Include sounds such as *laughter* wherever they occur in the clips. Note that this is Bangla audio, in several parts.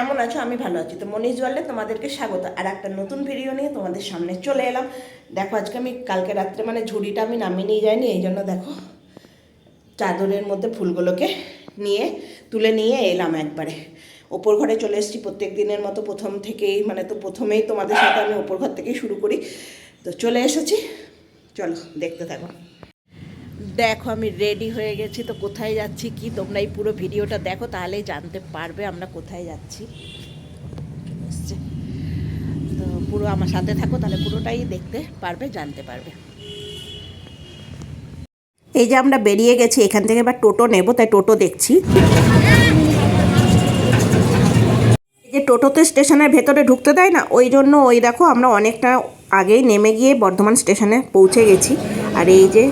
কেমন আছো? আমি ভালো আছি। তো মনীষ জলে তোমাদেরকে স্বাগত। আর একটা নতুন ভিডিও নিয়ে তোমাদের সামনে চলে এলাম। দেখো, আজকে আমি কালকে রাত্রে মানে ঝুড়িটা আমি নামিয়ে নিয়ে যাইনি, এই জন্য দেখো, চাদরের মধ্যে ফুলগুলোকে নিয়ে, তুলে নিয়ে এলাম একবারে। ওপর ঘরে চলে এসেছি প্রত্যেক দিনের মতো, প্রথম থেকেই মানে তো প্রথমেই তোমাদের সাথে আমি ওপর ঘর থেকেই শুরু করি। তো চলে এসেছি। চলো, দেখতে থাকো। দেখো, আমি রেডি হয়ে গেছি, তো কোথায় যাচ্ছি, কি তোমরা এই পুরো ভিডিওটা দেখো, তাহলেই জানতে পারবে আমরা কোথায় যাচ্ছি। তো পুরো আমার সাথে থাকো, তাহলে পুরোটাই দেখতে পারবে, জানতে পারবে। এই যে আমরা বেরিয়ে গেছি, এখান থেকে এবার টোটো নেব, তাই টোটো দেখছি। এই যে টোটোতে স্টেশনের ভেতরে ঢুকতে দেয় না, ওই জন্য ওই দেখো, আমরা অনেকটা আগেই নেমে গিয়ে বর্ধমান স্টেশনে পৌঁছে গেছি। আর এই যে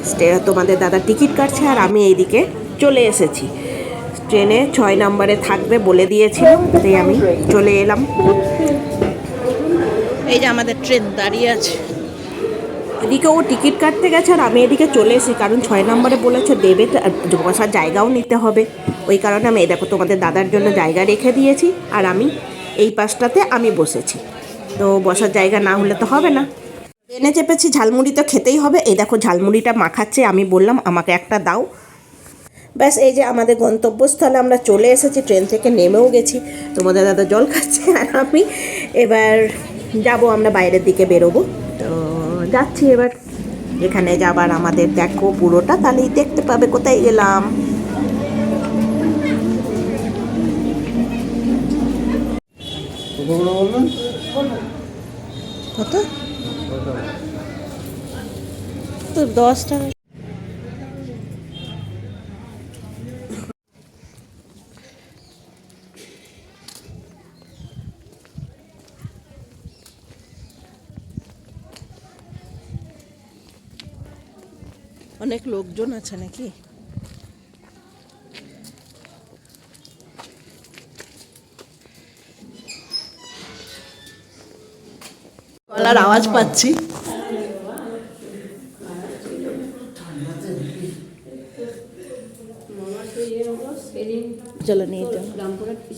তোমাদের দাদা টিকিট কাটছে আর আমি এইদিকে চলে এসেছি। ট্রেনে ছয় নম্বরে থাকবে বলে দিয়েছিল তাই আমি চলে এলাম। এই যে আমাদের ট্রেন দাঁড়িয়ে আছে। এদিকে ও টিকিট কাটতে গেছে আর আমি এদিকে চলে এসেছি কারণ ছয় নম্বরে বলেছে দেবে তো, বসার জায়গাও নিতে হবে। ওই কারণে আমি দেখো তোমাদের দাদার জন্য জায়গা রেখে দিয়েছি আর আমি এই পাশটাতে আমি বসেছি। তো বসার জায়গা না হলে তো হবে না। ট্রেনে চেপেছি ঝালমুড়ি তো খেতেই হবে। এই দেখো ঝালমুড়িটা মাখাচ্ছে আমি বললাম আমাকে একটা দাও। ব্যাস এই যে আমাদের গন্তব্যস্থলে আমরা চলে এসেছি ট্রেন থেকে নেমেও গেছি। তোমাদের দাদা জল খাচ্ছে *laughs* আর আমি এবার যাব আমরা বাইরের দিকে বেরোবো। তো যাচ্ছি এবার। এখানে যাবার আমাদের দেখো পুরোটা তাহলেই দেখতে পাবে কোথায় গেলাম। কত? তো দশ টাকা অনেক লোকজন আছে নাকি গলার আওয়াজ পাচ্ছি। চলো নিয়ে যাও।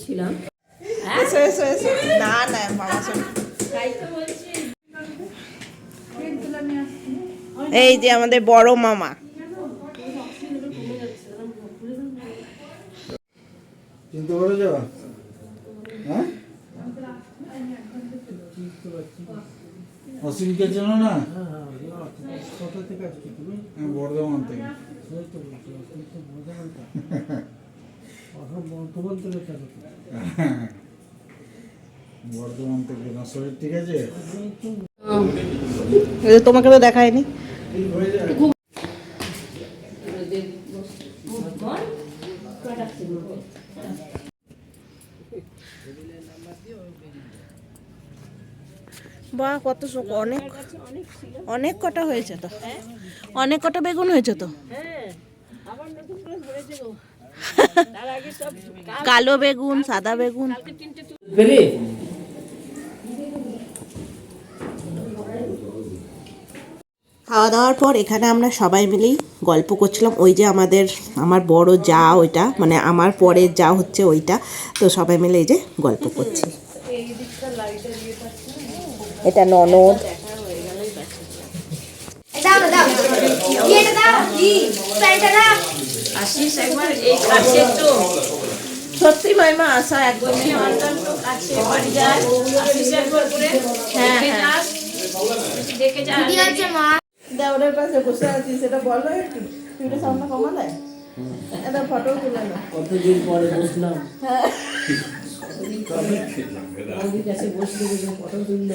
ছিলাম এসো এসো এসো। না না মামা এই যে আমাদের বড় মামা। চিনতে পারে যাওয়া হ্যাঁ? অসীমকে চেনো না? আমি বর্ধমান থেকে। বর্ধমান থেকে। না শরীর ঠিক আছে? এই যে তোমাকে তো দেখায়নি। বাহ কত অনেক অনেক কটা হয়েছে তো? অনেক কটা বেগুন হয়েছে তো? কালো বেগুন সাদা বেগুন। খাওয়া দাওয়ার পর এখানে আমরা সবাই মিলেই গল্প করছিলাম। ওই যে আমাদের আমার বড় যা ওইটা মানে আমার পরের যা হচ্ছে ওইটা। তো সবাই মিলে এই যে গল্প করছি এটা ননদ দাও না, দাও ইয়েটা দাও জি প্যান্টটা দাও আসিস একবার এই কাছে তো। সত্যি মাইমা আসা হ্যাঁ, দেখে হ্যাঁ। দেওয়ারের পাশে বসে আছি সেটা বলো একটু। তুই এটা সামনে কমা দেয়? এটা ফটো তুলে না কতদিন পরে বসলাম? হ্যাঁ। আমাদের কাছে বসলে দেখলাম তুললো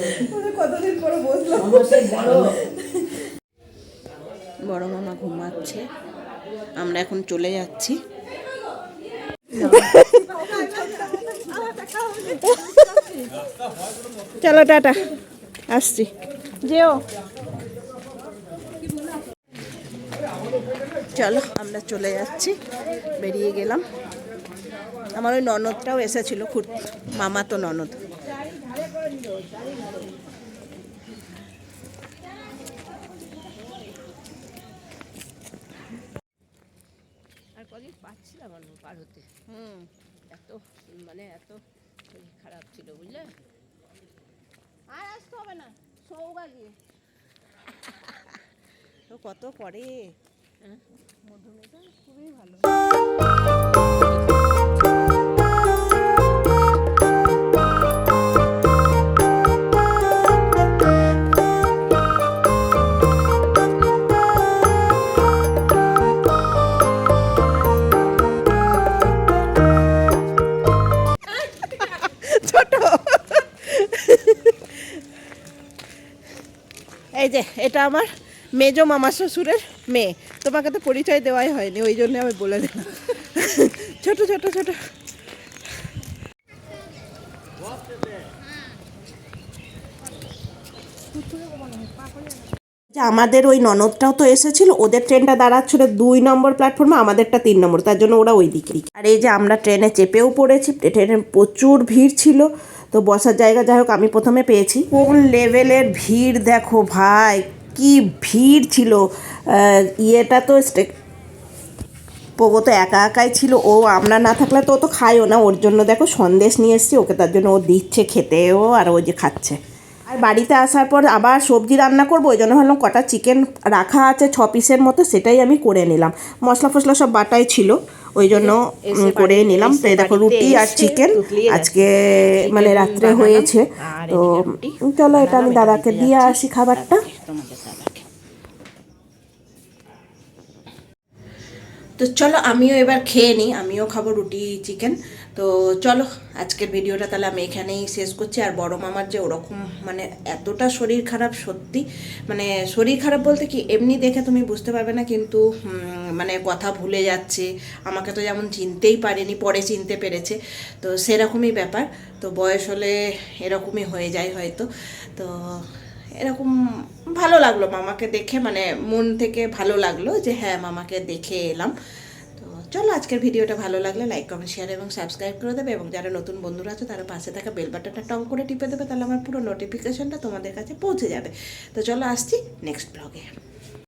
কতদিন পরে বসলাম বড় বড় মামা ঘুমাচ্ছে। আমরা এখন চলে যাচ্ছি। চলো টাটা আসছি। যেও। চলো আমরা চলে যাচ্ছি। বেরিয়ে গেলাম। আমার ওই ননদটাও এসেছিল খুব মামা তো ননদ। আর কদিন পাচ্ছিলাম আমি পার হতে। হুম। এত মানে এত খারাপ ছিল বুঝলে? আর আসতে হবে না সৌগা গিয়ে। তো কত পরে? এই যে এটা আমার মেজো মামা শ্বশুরের মেয়ে। তোমাকে তো পরিচয় দেওয়াই হয়নি, ওই জন্য আমি বলে দিলাম। ছোট ছোট ছোট। আমাদের ওই ননদটাও তো এসেছিল, ওদের ট্রেনটা দাঁড়াচ্ছিল দুই নম্বর প্ল্যাটফর্মে আমাদেরটা তিন নম্বর, তার জন্য ওরা ওই দিকেই। আর এই যে আমরা ট্রেনে চেপেও পড়েছি, ট্রেনে প্রচুর ভিড় ছিল, তো বসার জায়গা যাই হোক, আমি প্রথমে পেয়েছি। কোন লেভেলের ভিড় দেখো ভাই কি ভিড় ছিল ইয়েটা তো পোগো তো একা একাই ছিল, ও আমরা না থাকলে তো ও তো খায়ও না, ওর জন্য দেখো সন্দেশ নিয়ে এসছি, ওকে তার জন্য ও দিচ্ছে খেতেও আর ও যে খাচ্ছে। আর বাড়িতে আসার পর আবার সবজি রান্না করব ওই জন্য ভাবলাম কটা চিকেন রাখা আছে ছ পিসের মতো সেটাই আমি করে নিলাম। মশলা ফসলা সব বাটাই ছিল ওই জন্য করে নিলাম। তো দেখো রুটি আর চিকেন আজকে মানে রাত্রে হয়েছে। তো চলো এটা আমি দাদাকে দিয়ে আসি খাবারটা। তো চলো আমিও এবার খেয়ে নিই আমিও খাব রুটি চিকেন তো চলো, আজকের ভিডিওটা তাহলে আমি এখানেই শেষ করছি। আর বড় মামার যে ওরকম মানে এতটা শরীর খারাপ সত্যি মানে শরীর খারাপ বলতে কি এমনি দেখে তুমি বুঝতে পারবে না, কিন্তু মানে কথা ভুলে যাচ্ছে। আমাকে তো যেমন চিনতেই পারেনি, পরে চিনতে পেরেছে। তো সেরকমই ব্যাপার। তো বয়স হলে এরকমই হয়ে যায় হয়তো। তো এরকম ভালো লাগল মামাকে দেখে মানে মন থেকে ভালো লাগল যে হ্যাঁ মামাকে দেখে এলাম। চলো আজকের ভিডিওটা ভালো লাগলে লাইক কমেন্ট শেয়ার এবং সাবস্ক্রাইব করে দেবে এবং যারা নতুন বন্ধুরা আছে, তারা পাশে থাকা বেল বাটনটা টং করে টিপে দেবে, তাহলে আমার পুরো নোটিফিকেশনটা তোমাদের কাছে পৌঁছে যাবে। তো চলো আসছি নেক্সট ব্লগে